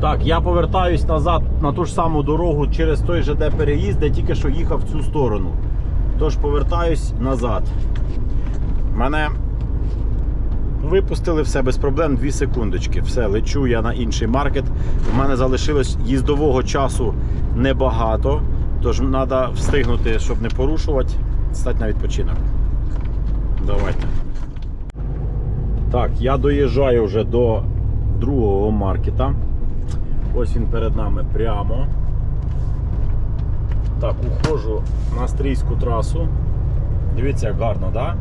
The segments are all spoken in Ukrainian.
Так, я повертаюсь назад на ту ж саму дорогу через той же де переїзд, де тільки що їхав в цю сторону. Тож повертаюсь назад. Мене випустили все без проблем 2 секундочки. Все, лечу я на інший маркет. У мене залишилось їздового часу небагато. Тож треба встигнути, щоб не порушувати, стати на відпочинок. Давайте. Так, я доїжджаю вже до другого маркета. Ось він перед нами прямо. Так, уходжу на стрійську трасу. Дивіться, як гарно? Да?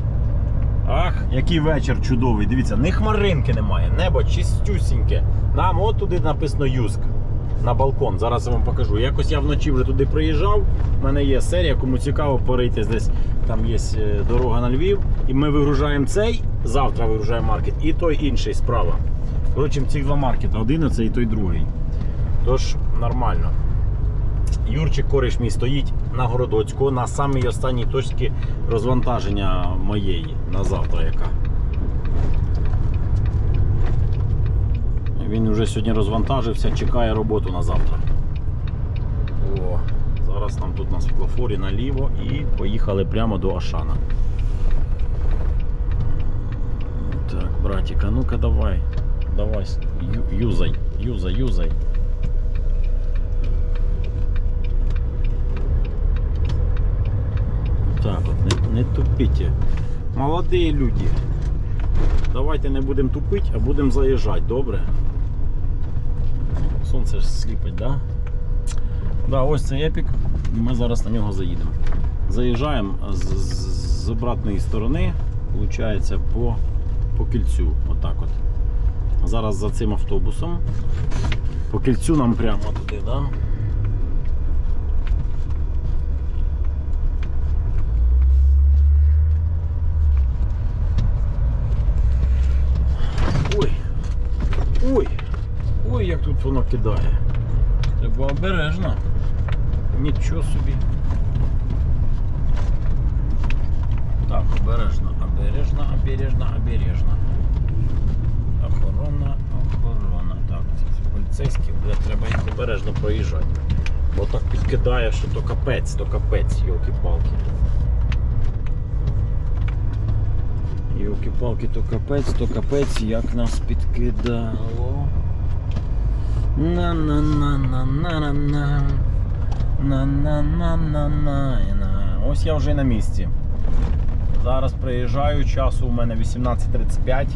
Ах, який вечір чудовий. Дивіться, ні хмаринки немає, небо чистюсіньке. Нам от туди написано Юск. На балкон. Зараз я вам покажу. Якось я вночі вже туди приїжджав. У мене є серія, кому цікаво, порийти десь. Там є е, дорога на Львів. І ми вигружаємо цей, завтра вигружаємо маркет, і той інший справа. Коротше, ці два маркети, один оцей і той другий. Тож нормально. Юрчик кориш мій стоїть на Городоцьку на самій останній точці розвантаження моєї на завтра яка. Він вже сьогодні розвантажився, чекає роботу на завтра. О, зараз нам тут на світлофорі наліво і поїхали прямо до Ашана. Так, братіка, ну-ка давай. Давай, юзай, юзай, юзай. Так от, не, не тупіть. Молоді люди. Давайте не будемо тупити, а будемо заїжджати, добре? Сонце ж сліпить, да? Да, ось цей епік. і Ми зараз на нього заїдемо. Заїжджаємо з, з, обратної сторони, виходить, по, по кільцю. Отак от. Зараз за цим автобусом. По кільцю нам прямо туди, да? Ой. Ой. Ой, як тут воно кидає. Треба обережно. Нічого собі. Так, обережно, обережно, обережно, обережно. Охорона, охорона. Так, ці поліцейські, бля, треба їх обережно проїжджати. Бо так підкидає, що то капець, то капець, йолки-палки. Йолки-палки, то капець, то капець, як нас підкидало. На на на на на на на на на на на Ось я вже на місці. Зараз приїжджаю, часу у мене 18.35.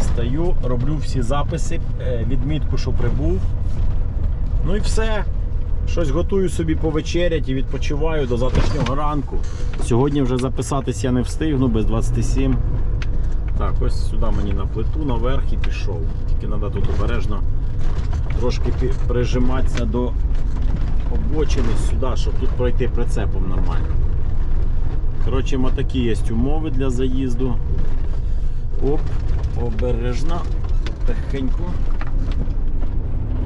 Стаю, роблю всі записи, відмітку, що прибув. Ну і все. Щось готую собі повечерять і відпочиваю до завтрашнього ранку. Сьогодні вже записатись я не встигну без 27. Так, ось сюди мені на плиту, наверх і пішов. Тільки треба тут обережно трошки прижиматися до обочини сюди, щоб тут пройти прицепом нормально. Коротше, такі є умови для заїзду. Оп, обережно, тихенько.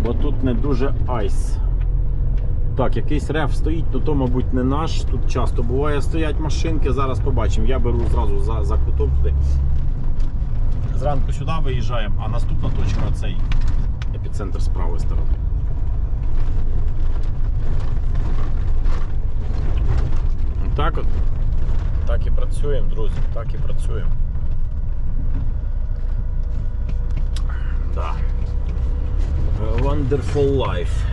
Бо тут не дуже айс. Так, якийсь реф стоїть, то то, мабуть, не наш. Тут часто буває стоять машинки. Зараз побачимо. Я беру зразу за, за кутом. Зранку сюди виїжджаємо, а наступна точка оцей епіцентр з правої сторони. Так от. Так і працюємо, друзі, так і працюємо. Да. Wonderful life.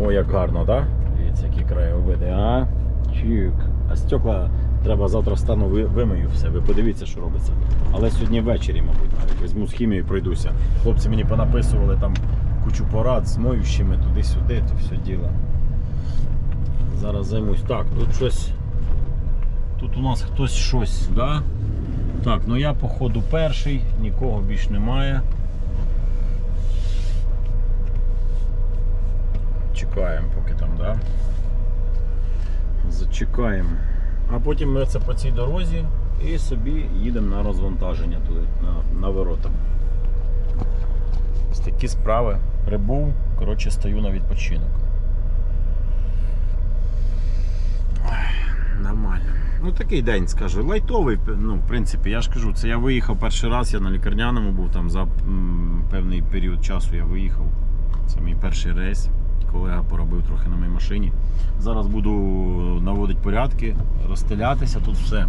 О, як гарно, так? Да? Дивіться, які краєвиди, а? Чик. А стекла треба завтра встану вимию все. Ви подивіться, що робиться. Але сьогодні ввечері, мабуть, навіть візьму з хімією пройдуся. Хлопці мені понаписували там кучу порад з моющими туди-сюди, то все діло. Зараз займусь. Так, тут щось. Тут у нас хтось щось, да? Так, ну я походу перший, нікого більш немає. Чекаємо поки там, да? Зачекаємо. А потім ми це по цій дорозі і собі їдемо на розвантаження туди, на, на ворота. Ось такі справи. Прибув, коротше, стою на відпочинок. Нормально. Ну такий день, скажу, лайтовий. Ну, в принципі, я ж кажу, це я виїхав перший раз, я на лікарняному був там за м, певний період часу я виїхав. Це мій перший рейс. Колега поробив трохи на моїй машині. Зараз буду наводити порядки, розстелятися, тут все.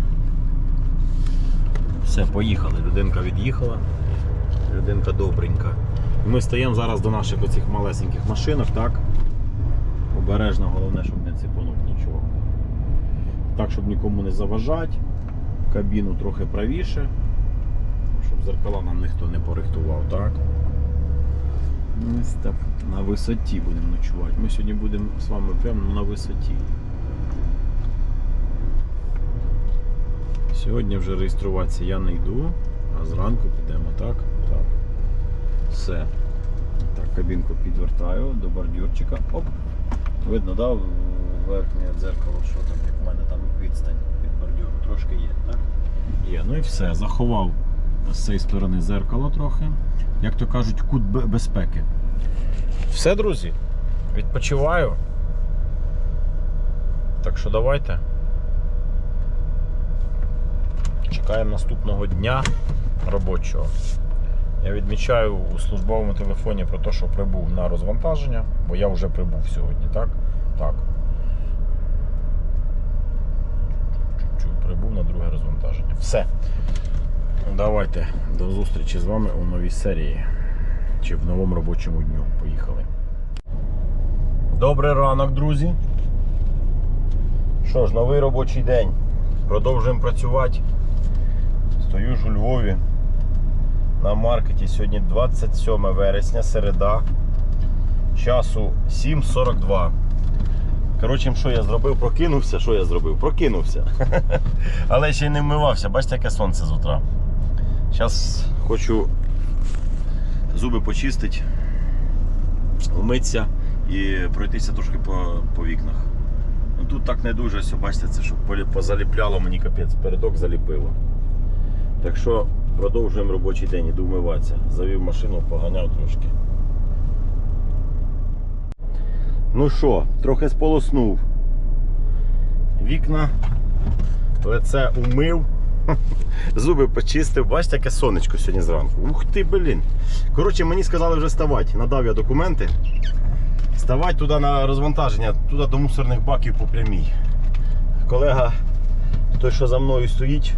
Все, поїхали. Людинка від'їхала. Людинка добренька. Ми стаємо зараз до наших оцих малесеньких машинок, так? Обережно, головне, щоб не цепанув нічого. Так, щоб нікому не заважати. Кабіну трохи правіше. Щоб зеркала нам ніхто не порихтував, так? Ось так. На висоті будемо ночувати. Ми сьогодні будемо з вами прямо на висоті. Сьогодні вже реєструватися я не йду, а зранку підемо, так? Так. Все. Так, кабінку підвертаю до бордюрчика. Оп. Видно, да, верхнє дзеркало, що там, як в мене там відстань від бордюру. Трошки є, так? Є. Ну і все. Заховав з цієї сторони зеркало трохи. Як то кажуть, кут безпеки. Все, друзі. Відпочиваю. Так що давайте. Чекаємо наступного дня робочого. Я відмічаю у службовому телефоні про те, що прибув на розвантаження, бо я вже прибув сьогодні, так? Так. Прибув на друге розвантаження. Все. Давайте до зустрічі з вами у новій серії. Чи в новому робочому дню. Поїхали. Добрий ранок, друзі. Що ж, новий робочий день. Продовжуємо працювати. Стою ж у Львові на маркеті. Сьогодні 27 вересня, середа. Часу 7.42. Коротше, що я зробив? Прокинувся. Що я зробив? Прокинувся. Але ще й не вмивався. Бачите, яке сонце з утра. Зараз хочу зуби почистити, вмитися і пройтися трошки по, по вікнах. Ну, тут так не дуже, все, бачите, це щоб позаліпляло мені капець, передок заліпило. Так що продовжуємо робочий день, іду вмиватися. Завів машину, поганяв трошки. Ну що, трохи сполоснув. Вікна, лице умив. Зуби почистив, бачите, яке сонечко сьогодні зранку. Ух ти, блін. Коротше, мені сказали вже ставати. Надав я документи. Ставати туди на розвантаження, туди до мусорних баків по прямій. Колега, той, що за мною стоїть,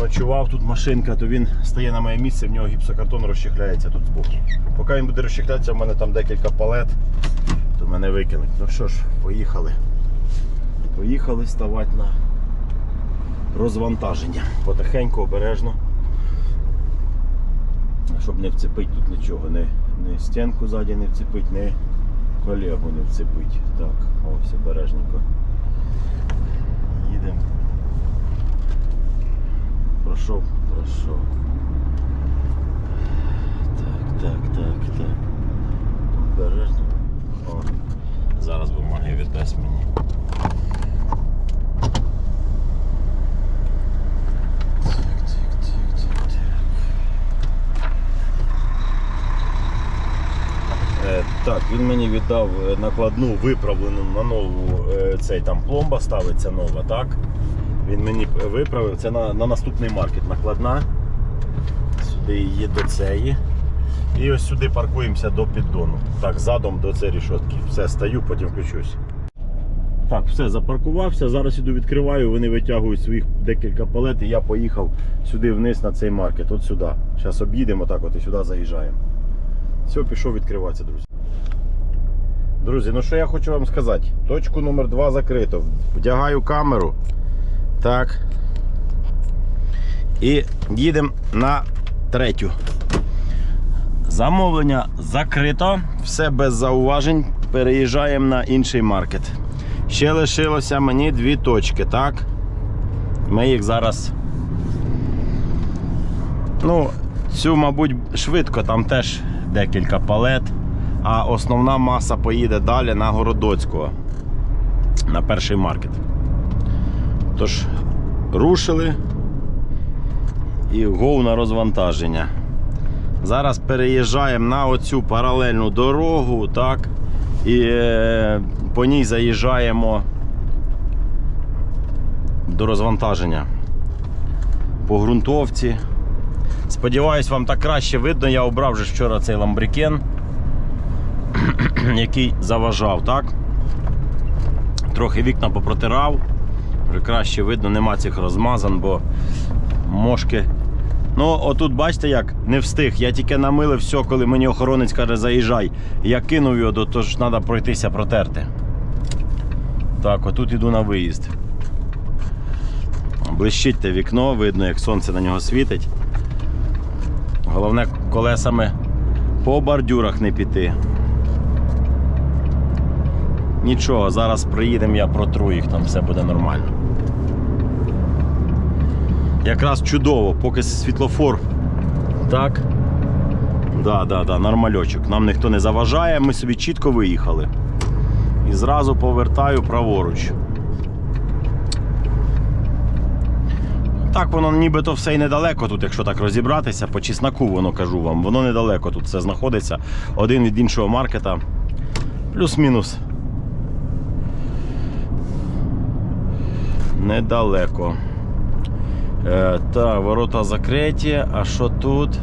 ночував тут машинка, то він стає на моє місце, в нього гіпсокартон розчехляється тут збоку. Поки він буде розчехлятися, в мене там декілька палет, то мене викинуть. Ну що ж, поїхали. Поїхали ставати на розвантаження. Потихеньку, обережно. Щоб не вцепити тут нічого, не, не стінку ззаді не вцепить, не колегу не вцепить. Так, ось обережненько. Їдемо. Пройшов, пройшов. Так, так, так, так. Обережно. О, зараз бумаги віддасть мені. Так, так, так, так, так. Е, Так, він мені віддав е, накладну виправлену на нову е, цей там пломба ставиться нова, так? Він мені виправив, це на, на наступний маркет накладна. Сюди її до цієї. І ось сюди паркуємося до піддону. Так, задом до цієї рішотки. Все, стою, потім включусь. Так, все, запаркувався. Зараз іду відкриваю, вони витягують своїх декілька палет і я поїхав сюди вниз на цей маркет. От сюди. Зараз об'їдемо так от і сюди заїжджаємо. Все, пішов відкриватися, друзі. Друзі, ну що я хочу вам сказати? Точку номер 2 закрито. Вдягаю камеру. Так. І їдемо на третю. Замовлення закрито, все без зауважень. Переїжджаємо на інший маркет. Ще лишилося мені дві точки, так? Ми їх зараз. Ну, цю, мабуть, швидко, там теж декілька палет. А основна маса поїде далі на Городоцького. На перший маркет. Тож, рушили і гов на розвантаження. Зараз переїжджаємо на оцю паралельну дорогу, так? І е, по ній заїжджаємо до розвантаження по ґрунтовці. Сподіваюсь, вам так краще видно. Я обрав вже вчора цей ламбрікен, який заважав, так? Трохи вікна попротирав. Вже краще видно, нема цих розмазан, бо мошки. Ну, отут бачите як, не встиг. Я тільки намилив все, коли мені охоронець каже, заїжджай. Я кинув його, то ж треба пройтися протерти. Так, отут іду на виїзд. Блищить те вікно, видно, як сонце на нього світить. Головне колесами по бордюрах не піти. Нічого, зараз приїдемо, я протру їх, там все буде нормально. Якраз чудово, поки світлофор. Так. Да, да, да, нормальочок. Нам ніхто не заважає, ми собі чітко виїхали. І зразу повертаю праворуч. Так, воно нібито все і недалеко тут, якщо так розібратися, по чесноку воно кажу вам, воно недалеко тут все знаходиться. Один від іншого маркета. Плюс-мінус. Недалеко. Е, та, ворота закриті. А що тут?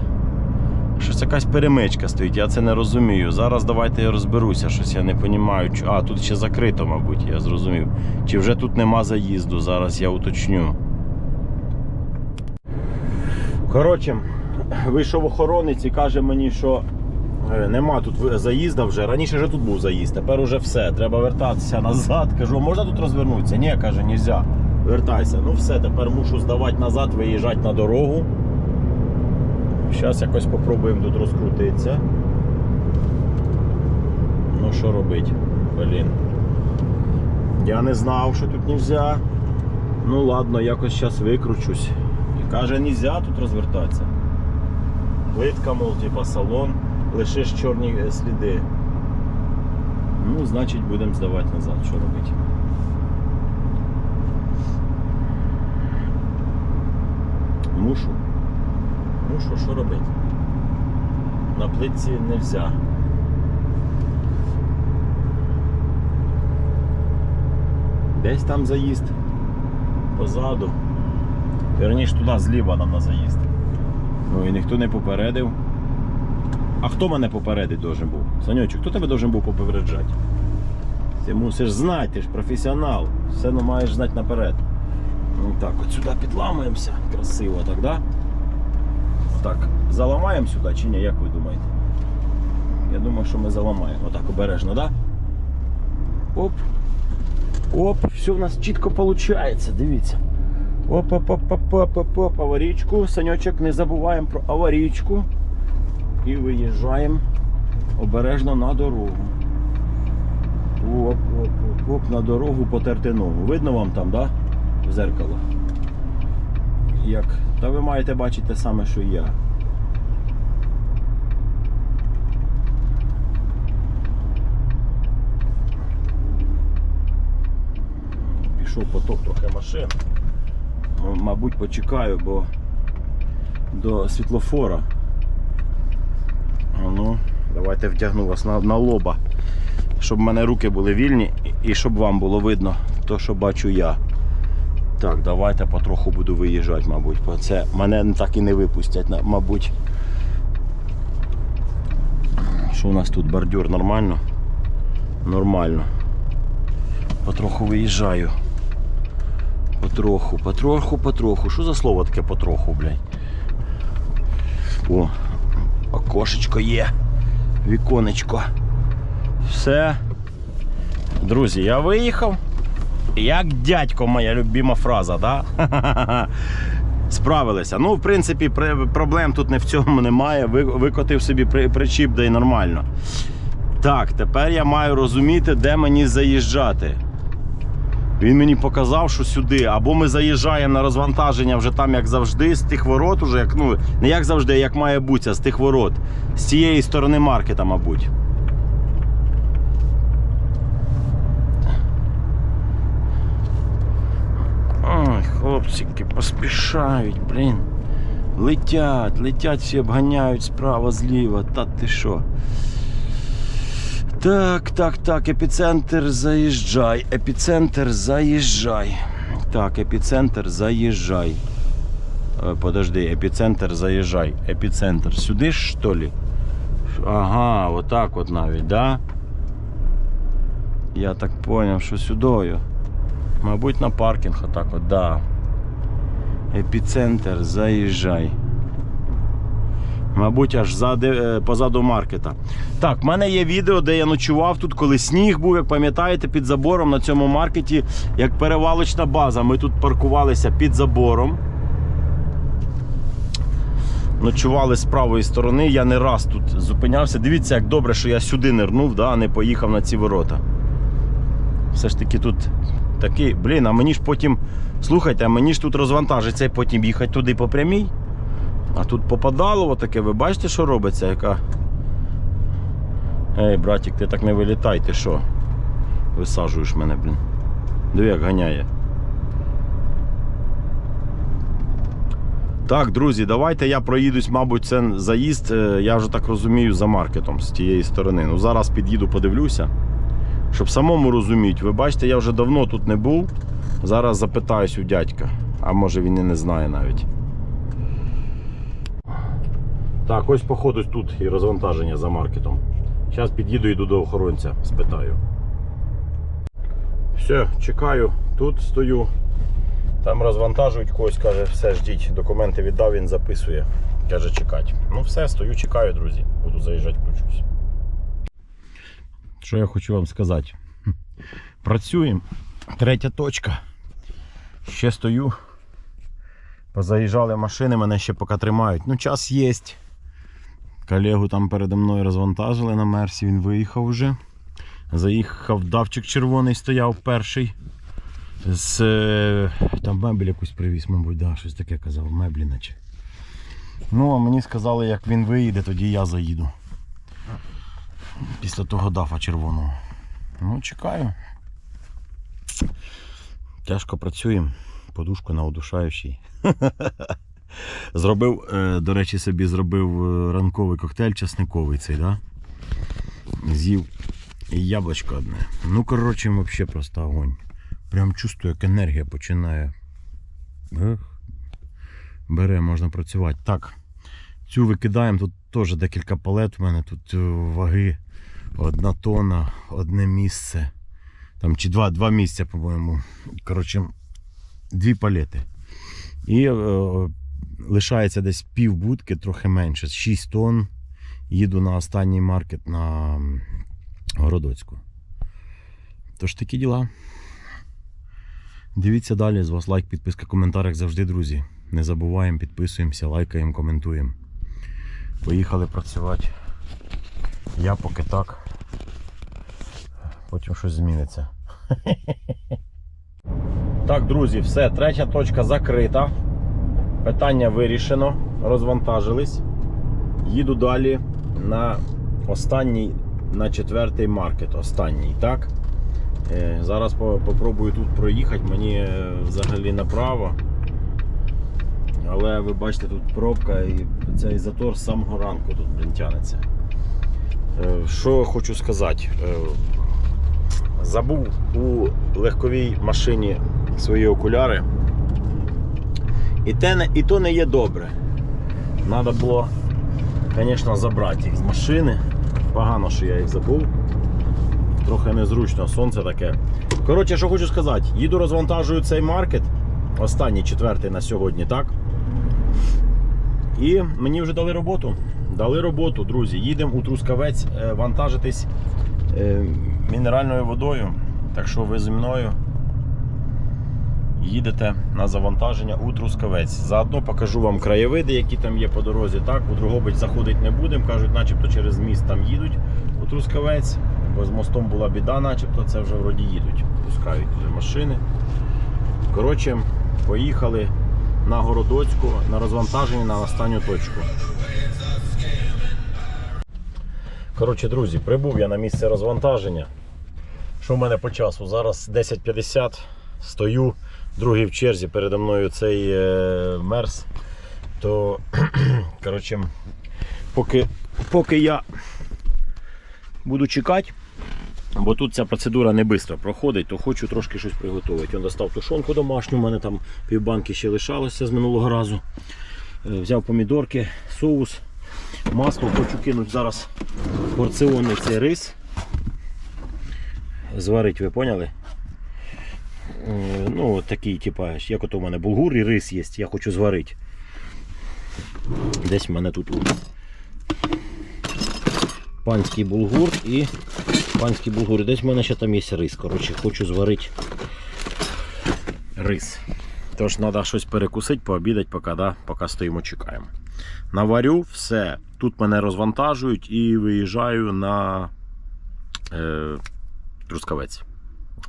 Щось якась перемичка стоїть, я це не розумію. Зараз давайте я розберуся, щось я не розумію. А, тут ще закрито, мабуть, я зрозумів. Чи вже тут нема заїзду? Зараз я уточню. Коротше, вийшов охоронець і каже мені, що е, нема тут заїзда вже. Раніше вже тут був заїзд, тепер уже все. Треба вертатися назад. Кажу, можна тут розвернутися? Ні, каже, нельзя. Вертайся. Ну все, тепер мушу здавати назад, виїжджати на дорогу. Зараз якось попробуємо тут розкрутитися. Ну що робити? Блін. Я не знав, що тут нельзя. Ну ладно, якось зараз викручусь. І каже, нельзя тут розвертатися. Плитка, мов, типа салон, лише чорні е, сліди. Ну, значить, будемо здавати назад, що робити. Мушу. Мушу, що робити? На плитці не можна. Десь там заїзд. Позаду. Верніше туди зліва нам на заїзд. Ну і ніхто не попередив. А хто мене попередить должен був? Санючок, хто тебе должен був попереджати? Ти мусиш знати, ти ж професіонал. Все ну, маєш знати наперед. Ну так, от сюди підламуємося. Красиво так, да? Так, заламаємо сюди чи ні, як ви думаєте? Я думаю, що ми заламаємо. Отак обережно, да? Оп. Оп, все в нас чітко виходить, дивіться. Оп, оп, оп, оп, оп, оп, оп, аварійку. Санечок, не забуваємо про аварійку. І виїжджаємо обережно на дорогу. Оп, оп, оп, оп, на дорогу потерти ногу. Видно вам там, да? В зеркало. Як? Та ви маєте бачити те саме, що і я. Пішов поток трохи машин. Мабуть, почекаю, бо до світлофора. Ну, давайте втягну вас на, на лоба, щоб в мене руки були вільні і щоб вам було видно то, що бачу я. Так, давайте потроху буду виїжджати, мабуть. Це мене так і не випустять, мабуть. Що у нас тут бордюр нормально? Нормально. Потроху виїжджаю. Потроху, потроху, потроху. Що за слово таке потроху, блядь? О, окошечко є. Віконечко. Все. Друзі, я виїхав. Як дядько, моя любима фраза, да? Справилися. Ну, в принципі, проблем тут не в цьому немає. Викотив собі причіп, да й нормально. Так, тепер я маю розуміти, де мені заїжджати. Він мені показав, що сюди. Або ми заїжджаємо на розвантаження вже там, як завжди, з тих ворот, уже, як, ну, не як завжди, а як має бути, з тих ворот. З цієї сторони маркета, мабуть. Ой, хлопчики поспішають, блін. Летять, летять, всі обганяють справа, зліва. Та ти що? Так, так, так, епіцентр заїжджай, епіцентр заїжджай. Так, епіцентр, заїжджай. Е, Подожди, епіцентр, заїжджай. Епіцентр. Сюди ж, що ли? Ага, отак от навіть, да? Я так поняв, що сюдою. Мабуть, на паркінг отак от, да. Епіцентр, заїжджай. Мабуть, аж е, позаду маркета. Так, в мене є відео, де я ночував тут, коли сніг був, як пам'ятаєте, під забором на цьому маркеті, як перевалочна база. Ми тут паркувалися під забором. Ночували з правої сторони. Я не раз тут зупинявся. Дивіться, як добре, що я сюди нирнув, а не поїхав на ці ворота. Все ж таки тут такий. Блін, а мені ж потім. Слухайте, а мені ж тут розвантажиться і потім їхати туди по прямій. А тут попадало таке, ви бачите, що робиться? Яка. Ей, братик, ти так не вилітай, ти що? Висаджуєш мене, блін. Диви, як ганяє. Так, друзі, давайте я проїдусь, мабуть, це заїзд, е, я вже так розумію, за маркетом з тієї сторони. Ну, зараз під'їду, подивлюся. Щоб самому розуміти, ви бачите, я вже давно тут не був. Зараз запитаюсь у дядька. А може він і не знає навіть. Так, ось походу тут і розвантаження за маркетом. Зараз під'їду йду до охоронця, спитаю. Все, чекаю, тут стою. Там розвантажують когось, каже, все, ждіть, документи віддав, він записує. Каже, чекати. Ну все, стою, чекаю, друзі. Буду заїжджати, включусь. Що я хочу вам сказати? Працюємо. Третя точка. Ще стою. Позаїжджали машини, мене ще поки тримають. Ну, час є. Колегу там передо мною розвантажили на Мерсі, він виїхав вже. Заїхав, давчик червоний стояв перший. З, е, там мебель якусь привіз, мабуть, да, щось таке казав, меблі наче. Ну, а мені сказали, як він виїде, тоді я заїду. Після того дафа червоного. Ну, чекаю. Тяжко працюємо. Подушку на удушаючий. Зробив, е, до речі, собі зробив е, ранковий коктейль часниковий цей, да? З'їв і яблучко одне. Ну, коротше, взагалі просто огонь. Прям чувствую, як енергія починає. Бере, можна працювати. Так, цю викидаємо. Тут теж декілька палет. У мене тут е, ваги. Одна тонна, одне місце. Там чи два, два місця, по-моєму. Коротше, дві палети. І е, лишається десь пів будки, трохи менше. 6 тонн. Їду на останній маркет на Городоцьку. Тож такі діла. Дивіться далі. З вас лайк, підписка, коментар, як завжди, друзі. Не забуваємо, підписуємося, лайкаємо, коментуємо. Поїхали працювати. Я поки так. Потім щось зміниться. Так, друзі, все, третя точка закрита. Питання вирішено. Розвантажились. Їду далі на останній, на четвертий маркет. Останній, так? Е, Зараз по- попробую тут проїхати. Мені е, взагалі направо. Але ви бачите, тут пробка і цей затор з самого ранку тут блін, тянеться. Е, Що хочу сказати? Забув у легковій машині свої окуляри. І, те і то не є добре. Треба було, звісно, забрати їх з машини. Погано, що я їх забув. Трохи незручно, сонце таке. Коротше, що хочу сказати, їду розвантажую цей маркет. Останній четвертий на сьогодні, так? І мені вже дали роботу. Дали роботу, друзі. Їдемо у Трускавець е, вантажитись е, мінеральною водою. Так що ви зі мною їдете на завантаження у Трускавець. Заодно покажу вам краєвиди, які там є по дорозі. Так, у Другобич заходити не будемо. Кажуть, начебто через міст там їдуть у Трускавець. Бо з мостом була біда, начебто це вже вроді їдуть. Пускають вже машини. Коротше, поїхали на Городоцьку на розвантаження на останню точку. Коротше, друзі, прибув я на місце розвантаження. Що в мене по часу? Зараз 10.50. Стою, другий в черзі передо мною цей е, мерс. То, коротше, поки, поки я буду чекати, Бо тут ця процедура не швидко проходить, то хочу трошки щось приготувати. Я достав тушонку домашню, у мене там півбанки ще лишалося з минулого разу. Е, Взяв помідорки, соус, масло. Хочу кинути зараз порціонний цей рис. Зварить, ви поняли? Е, Ну, такий, типа, як от у мене булгур і рис є, я хочу зварити. Десь в мене тут панський булгур і панський булгур. Десь в мене ще там є рис. Коротше, хочу зварити рис. Тож треба щось перекусити, пообідати, поки, да, поки стоїмо, чекаємо. Наварю все. Тут мене розвантажують і виїжджаю на е, Трускавець.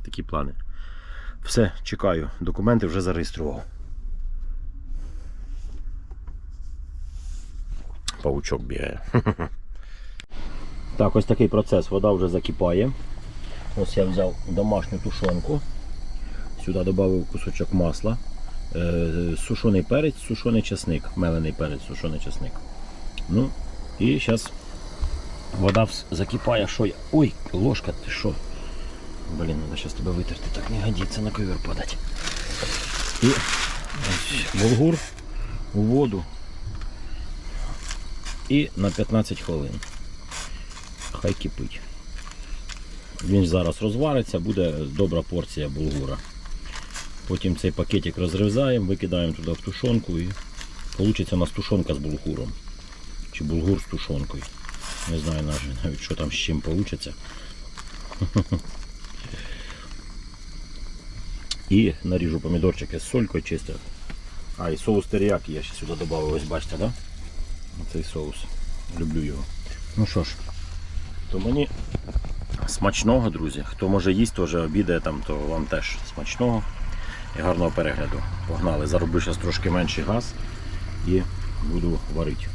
Такі плани. Все, чекаю. Документи вже зареєстрував. Павучок бігає. Так, ось такий процес. Вода вже закипає. Ось я взяв домашню тушонку. Сюди додав кусочок масла. Е, сушений перець, сушений чесник. Мелений перець, сушений чесник. Ну, і зараз вода закипає. Що я? Ой, ложка, ти що? Блін, треба зараз тебе витерти, так не годиться на ковер падати. І булгур у воду. І на 15 хвилин. Хай кипить. Він зараз розвариться, буде добра порція булгура. Потім цей пакетик розрізаємо, викидаємо туди в тушонку і вийде у нас тушонка з булгуром. Чи булгур з тушонкою. Не знаю навіть, навіть що там з чим вийде. І наріжу помідорчики з солькою чисто. А, і соус теріякі я ще сюди додав, ось бачите, да? Цей соус. Люблю його. Ну що ж, то мені смачного, друзі. Хто може їсти, теж обідає там, то вам теж смачного і гарного перегляду. Погнали, зароблю зараз трошки менший газ і буду варити.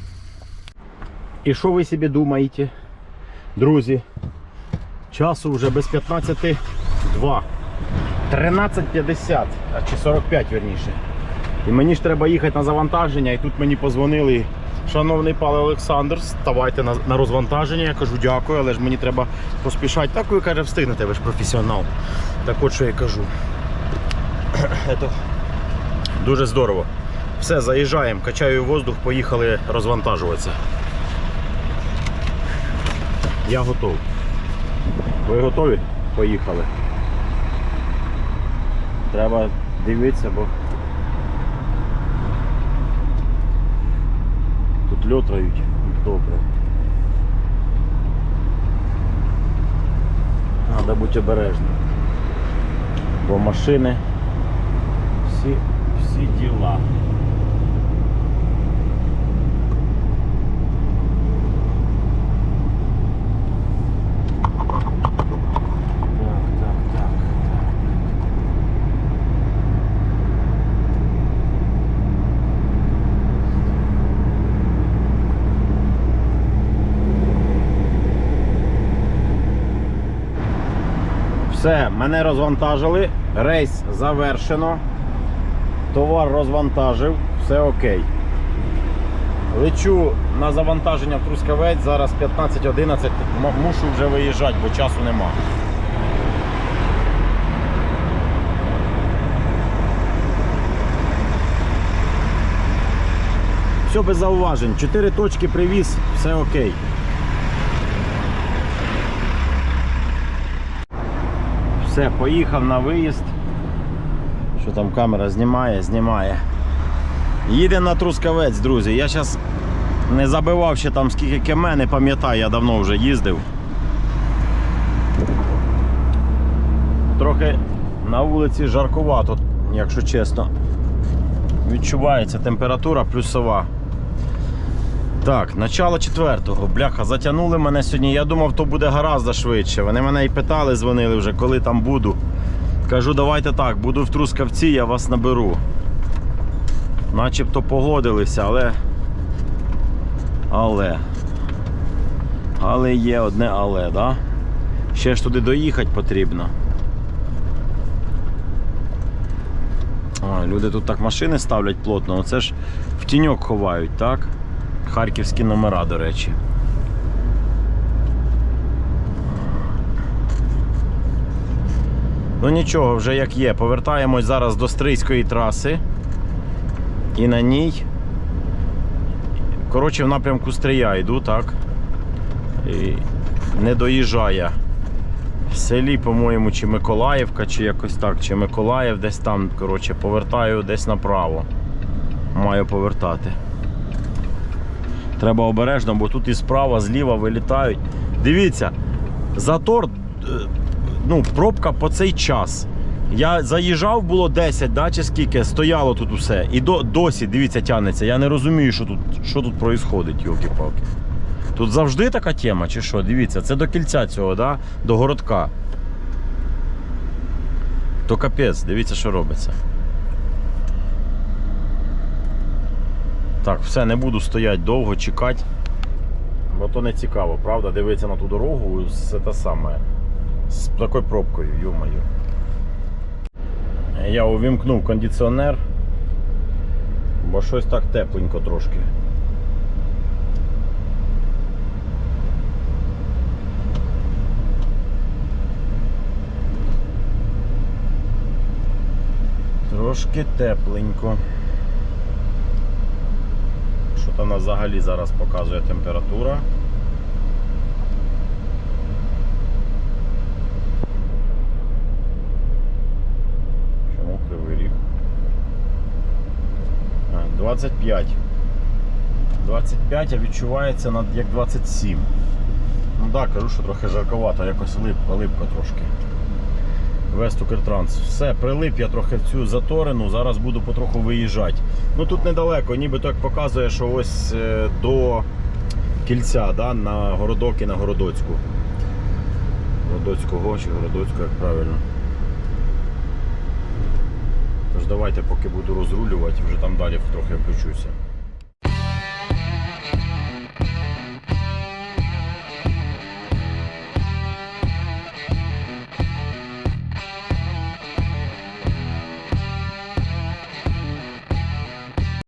І що ви собі думаєте, друзі? Часу вже без 15 2. 13.50, а чи 45 верніше. І мені ж треба їхати на завантаження, і тут мені позвонили. Шановний пане Олександр, ставайте на, на розвантаження. Я кажу дякую, але ж мені треба поспішати. Так ви каже, встигнете, ви ж професіонал. Так от що я кажу. Це дуже здорово. Все, заїжджаємо, качаю воздух, поїхали розвантажуватися. Я готовий. Ви готові? Поїхали. Треба дивитися, бо тут льотають добре. Треба бути обережним. Бо машини всі, всі діла. Так, так, так, так. Все, мене розвантажили, рейс завершено, товар розвантажив, все окей. Лечу на завантаження в Трускавець, зараз 15.11, м- мушу вже виїжджати, бо часу нема. Все без зауважень. Чотири точки привіз, все окей. Все, поїхав на виїзд. Що там камера знімає, знімає. Їде на Трускавець, друзі. Я зараз не забивав ще там скільки км, не пам'ятаю, я давно вже їздив. Трохи на вулиці жаркувато, якщо чесно. Відчувається температура плюсова. Так, начало четвертого. Бляха, затягнули мене сьогодні. Я думав, то буде гораздо швидше. Вони мене і питали, дзвонили вже, коли там буду. Кажу, давайте так, буду в Трускавці, я вас наберу. Начебто погодилися, але. Але. Але є одне але, да? Ще ж туди доїхати потрібно. А, люди тут так машини ставлять плотно, оце ж в тіньок ховають, так? Харківські номера, до речі. Ну нічого, вже як є. Повертаємось зараз до Стрийської траси. І на ній. Коротше, в напрямку Стрия йду, так. І не доїжджає. В селі, по-моєму, чи Миколаївка, чи якось так, чи Миколаїв десь там, коротше, повертаю десь направо. Маю повертати. Треба обережно, бо тут і справа, зліва вилітають. Дивіться, затор, е, ну, пробка по цей час. Я заїжджав, було 10, да, чи скільки, стояло тут усе. І до, досі, дивіться, тягнеться. Я не розумію, що тут, що тут відбувається, йолки-палки. Тут завжди така тема, чи що? Дивіться, це до кільця цього, да? до городка. То капець, дивіться, що робиться. Так, все, не буду стояти довго, чекати. Бо то не цікаво, правда? Дивитися на ту дорогу, все те саме. З такою пробкою, йо-моє. Я увімкнув кондиціонер, бо щось так тепленько трошки. Трошки тепленько. Що там нас взагалі зараз показує температура? Чому кривий ріг? 25. 25, а відчувається як 27. Ну так, да, кажу, що трохи жарковато, якось липко, липко трошки. Вест Укртранс. Все, прилип я трохи в цю заторину, зараз буду потроху виїжджати. Ну тут недалеко, ніби так показує, що ось е, до кільця, да, на городок і на городоцьку. Городоцького чи городоцьку, як правильно. Тож давайте, поки буду розрулювати, вже там далі трохи включуся.